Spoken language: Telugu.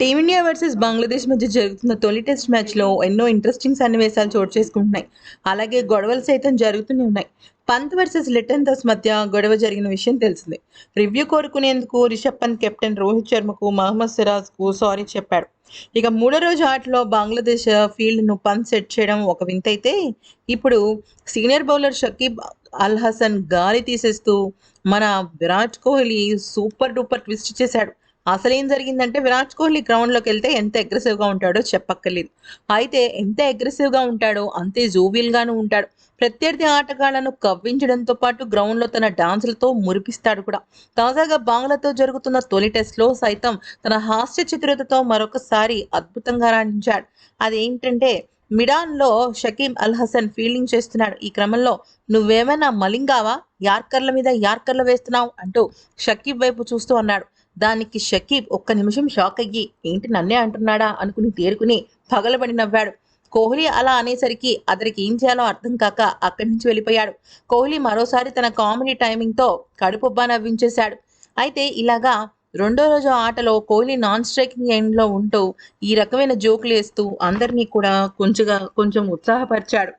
టీమిండియా వర్సెస్ బంగ్లాదేశ్ మధ్య జరుగుతున్న తొలి టెస్ట్ మ్యాచ్లో ఎన్నో ఇంట్రెస్టింగ్ సన్నివేశాలు చోటు చేసుకుంటున్నాయి. అలాగే గొడవలు సైతం జరుగుతూనే ఉన్నాయి. పంత్ వర్సెస్ లిటన్ దాస్ మధ్య గొడవ జరిగిన విషయం తెలిసిందే. రివ్యూ కోరుకునేందుకు రిషబ్ పంత్ కెప్టెన్ రోహిత్ శర్మకు మహమ్మద్ సిరాజ్కు సారీ చెప్పాడు. ఇక మూడో రోజు ఆటలో బంగ్లాదేశ్ ఫీల్డ్ను పంత్ సెట్ చేయడం ఒక వింత అయితే ఇప్పుడు సీనియర్ బౌలర్ షకీబ్ అల్ హసన్ గాలి తీసేస్తూ మన Virat Kohli super duper twist చేశాడు. అసలు ఏం జరిగిందంటే విరాట్ కోహ్లీ గ్రౌండ్లోకి వెళ్తే ఎంత అగ్రెసివ్గా ఉంటాడో చెప్పక్కర్లేదు. అయితే ఎంత అగ్రెసివ్గా ఉంటాడో అంతే జోవియల్గాను ఉంటాడు. ప్రత్యర్థి ఆటగాళ్ళను కవ్వించడంతో పాటు గ్రౌండ్లో తన డాన్సులతో మురిపిస్తాడు కూడా. తాజాగా బంగ్లాతో జరుగుతున్న తొలి టెస్ట్లో సైతం తన హాస్య చిత్రతతో మరొకసారి అద్భుతంగా రాణించాడు. అదేంటంటే మిడాన్లో షకీమ్ అల్ హసన్ ఫీల్డింగ్ చేస్తున్నాడు. ఈ క్రమంలో నువ్వేమైనా మలింగావా? యార్కర్ల మీద యార్కర్లు వేస్తున్నావు అంటూ షకీబ్ వైపు చూస్తూ అన్నాడు. దానికి షకీబ్ ఒక్క నిమిషం షాక్ అయ్యి ఏంటి నన్నే అంటున్నాడా? అనుకుని తేరుకుని పగలబడి నవ్వాడు. కోహ్లీ అలా అనేసరికి అతనికి ఏం చేయాలో అర్థం కాక అక్కడి నుంచి వెళ్ళిపోయాడు. కోహ్లీ మరోసారి తన కామెడీ టైమింగ్తో కడుపుబ్బా నవ్వించేశాడు. అయితే ఇలాగా రెండో రోజు ఆటలో కోహ్లీ నాన్ స్ట్రైకింగ్ ఎండ్లో ఉంటూ ఈ రకమైన జోకులు వేస్తూ అందరినీ కూడా కొంచెంగా కొంచెం ఉత్సాహపరిచాడు.